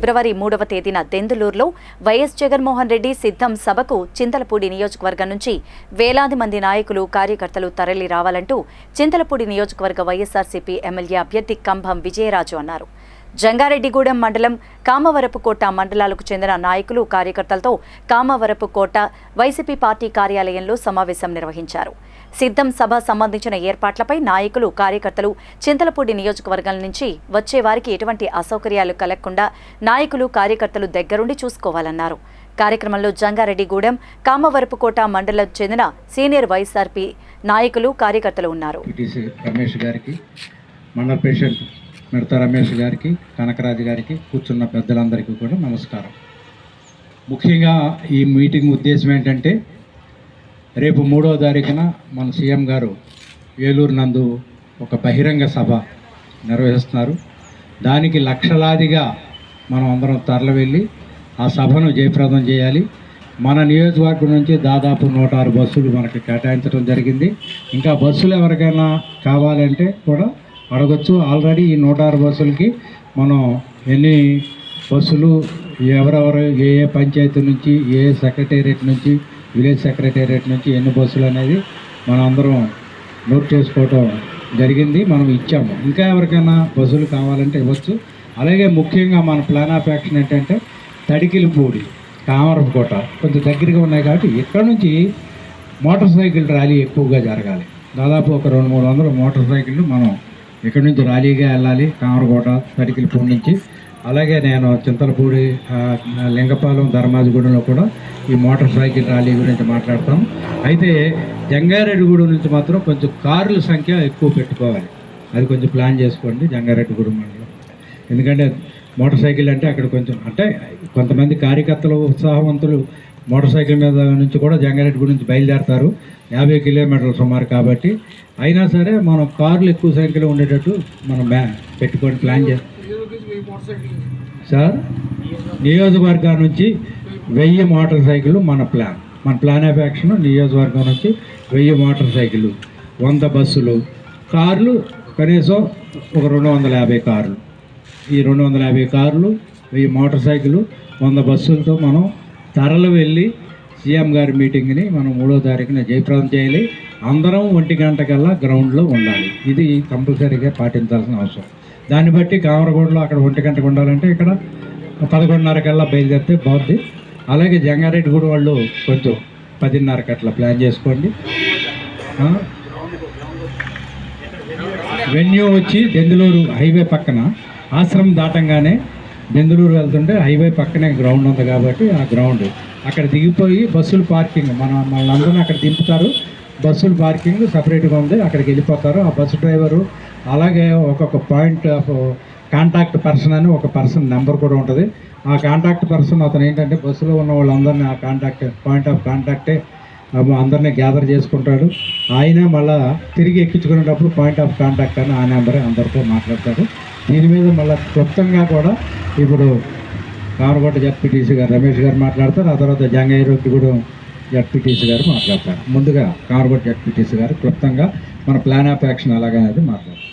ఫిబ్రవరి మూడవ తేదీన దెందులూరులో వైఎస్ జగన్మోహన్ రెడ్డి సిద్ధం సభకు చింతలపూడి నియోజకవర్గం నుంచి వేలాది మంది నాయకులు కార్యకర్తలు తరలి రావాలంటూ చింతలపూడి నియోజకవర్గ వైఎస్ఆర్సీపీ ఎమ్మెల్యే అభ్యర్థి కంభం విజయరాజు అన్నారు. జంగారెడ్డిగూడెం మండలం కామవరపుకోట మండలాలకు చెందిన నాయకులు కార్యకర్తలతో కామవరపుకోట వైసీపీ పార్టీ కార్యాలయంలో సమావేశం నిర్వహించారు. సిద్ధం సభ సంబంధించిన ఏర్పాట్లపై నాయకులు కార్యకర్తలు చింతలపూడి నియోజకవర్గం నుంచి వచ్చే వారికి ఎటువంటి అసౌకర్యాలు కలగకుండా నాయకులు కార్యకర్తలు దగ్గరుండి చూసుకోవాలన్నారు. కార్యక్రమంలో జంగారెడ్డిగూడెం కామవరపుకోట మండలం చెందిన సీనియర్ వైఎస్ఆర్పీ నాయకులు కార్యకర్తలు ఉన్నారు. మండల ప్రెసిడెంట్ మిడతా రమేష్ గారికి కనకరాజు గారికి కూర్చున్న పెద్దలందరికీ కూడా నమస్కారం. ముఖ్యంగా ఈ మీటింగ్ ఉద్దేశం ఏంటంటే రేపు మూడవ తారీఖున మన సీఎం గారు ఏలూరు నందు ఒక బహిరంగ సభ నిర్వహిస్తున్నారు. దానికి లక్షలాదిగా మనం అందరం తరలి వెళ్ళి ఆ సభను జయప్రదం చేయాలి. మన నియోజకవర్గం నుంచి దాదాపు నూట ఆరు బస్సులు మనకి కేటాయించడం జరిగింది. ఇంకా బస్సులు ఎవరికైనా కావాలంటే కూడా అడగచ్చు. ఆల్రెడీ ఈ నూట ఆరు బస్సులకి మనం ఎన్ని బస్సులు ఎవరెవరు ఏ ఏ పంచాయతీ నుంచి ఏ ఏ సెక్రటేరియట్ నుంచి విలేజ్ సెక్రటేరియట్ నుంచి ఎన్ని బస్సులు అనేది మనం అందరం నోట్ చేసుకోవటం జరిగింది. మనం ఇచ్చాము. ఇంకా ఎవరికైనా బస్సులు కావాలంటే ఇవ్వచ్చు. అలాగే ముఖ్యంగా మన ప్లాన్ ఆఫ్ యాక్షన్ ఏంటంటే తడికిలిపూడి కామరపుకోట కొంచెం దగ్గరగా ఉన్నాయి కాబట్టి ఇక్కడ నుంచి మోటార్ సైకిల్ ర్యాలీ ఎక్కువగా జరగాలి. దాదాపు ఒక రెండు మూడు వందల మోటార్ సైకిళ్ళు మనం ఇక్కడ నుంచి ర్యాలీగా వెళ్ళాలి కామరకోట తడికిలిపూడి నుంచి. అలాగే నేను చింతలపూడి లింగపాలెం ధర్మాజిగూడెంలో కూడా ఈ మోటార్ సైకిల్ ర్యాలీ గురించి మాట్లాడతాం. అయితే జంగారెడ్డిగూడెం నుంచి మాత్రం కొంచెం కార్ల సంఖ్య ఎక్కువ పెట్టుకోవాలి. అది కొంచెం ప్లాన్ చేసుకోండి జంగారెడ్డిగూడెం మండలం. ఎందుకంటే మోటార్ సైకిల్ అంటే అక్కడ కొంచెం అంటే కొంతమంది కార్యకర్తలు ఉత్సాహవంతులు మోటార్ సైకిల్ మీద నుంచి కూడా జంగారెడ్డిగూడెం నుంచి బయలుదేరతారు. యాభై కిలోమీటర్లు సుమారు కాబట్టి అయినా సరే మనం కార్లు ఎక్కువ సంఖ్యలో ఉండేటట్టు మనం బ్యా పెట్టుకొని ప్లాన్ చేస్తాం సార్? నియోజకవర్గం నుంచి వెయ్యి మోటార్ సైకిల్ మన ప్లాన్. మన ప్లాన్ ఆఫ్ యాక్షన్ నియోజకవర్గం నుంచి వెయ్యి మోటార్ సైకిల్ వంద బస్సులు కార్లు కనీసం ఒక రెండు వందల యాభై కార్లు. ఈ రెండు వందల యాభై కార్లు వెయ్యి మోటార్ సైకిల్ వంద బస్సులతో మనం తరలి వెళ్ళి సీఎం గారి మీటింగ్ని మనం మూడో తారీఖున జయప్రదం చేయాలి. అందరం ఒంటి గంటకల్లా గ్రౌండ్లో ఉండాలి. ఇది కంపల్సరీగా పాటించాల్సిన అవసరం. దాన్ని బట్టి కామరగూడలో అక్కడ ఒంటి గంటకు ఉండాలంటే ఇక్కడ పదకొండున్నర కల్లా బయలుదేరితే బాగుంది అలాగే జంగారెడ్డి కూడా వాళ్ళు కొంచెం పదిన్నరకు అట్లా ప్లాన్ చేసుకోండి. వెన్యూ వచ్చి దెందులూరు హైవే పక్కన ఆశ్రమం దాటంగానే బెంగళూరు వెళ్తుంటే హైవే పక్కనే గ్రౌండ్ ఉంది కాబట్టి ఆ గ్రౌండ్. అక్కడ దిగిపోయి బస్సులు పార్కింగ్. మన మనందరినీ అక్కడ దింపుతారు. బస్సులు పార్కింగ్ సపరేట్గా ఉంది. అక్కడికి వెళ్ళిపోతారు. ఆ బస్సు డ్రైవరు అలాగే ఒక్కొక్క పాయింట్ ఆఫ్ కాంటాక్ట్ పర్సన్ అని ఒక పర్సన్ నెంబర్ కూడా ఉంటుంది. ఆ కాంటాక్ట్ పర్సన్ అతను ఏంటంటే బస్సులో ఉన్న వాళ్ళందరినీ ఆ కాంటాక్ట్ పాయింట్ ఆఫ్ కాంటాక్టే అందరినీ గ్యాదర్ చేసుకుంటాడు. ఆయన మళ్ళా తిరిగి ఎక్కించుకునేటప్పుడు పాయింట్ ఆఫ్ కాంటాక్ట్ అని ఆ నెంబరే అందరితో మాట్లాడతాడు. దీని మీద మళ్ళీ క్లుప్తంగా కూడా ఇప్పుడు కామరకోట జడ్పీటీసీ గారు రమేష్ గారు మాట్లాడతారు ఆ తర్వాత జంగయ్య కూడా జడ్పీటీసీ గారు మాట్లాడతారు. ముందుగా కామరకోట జడ్పీటీసీ గారు క్లుప్తంగా మన ప్లాన్ ఆఫ్ యాక్షన్ అలాగనేది మాట్లాడతారు.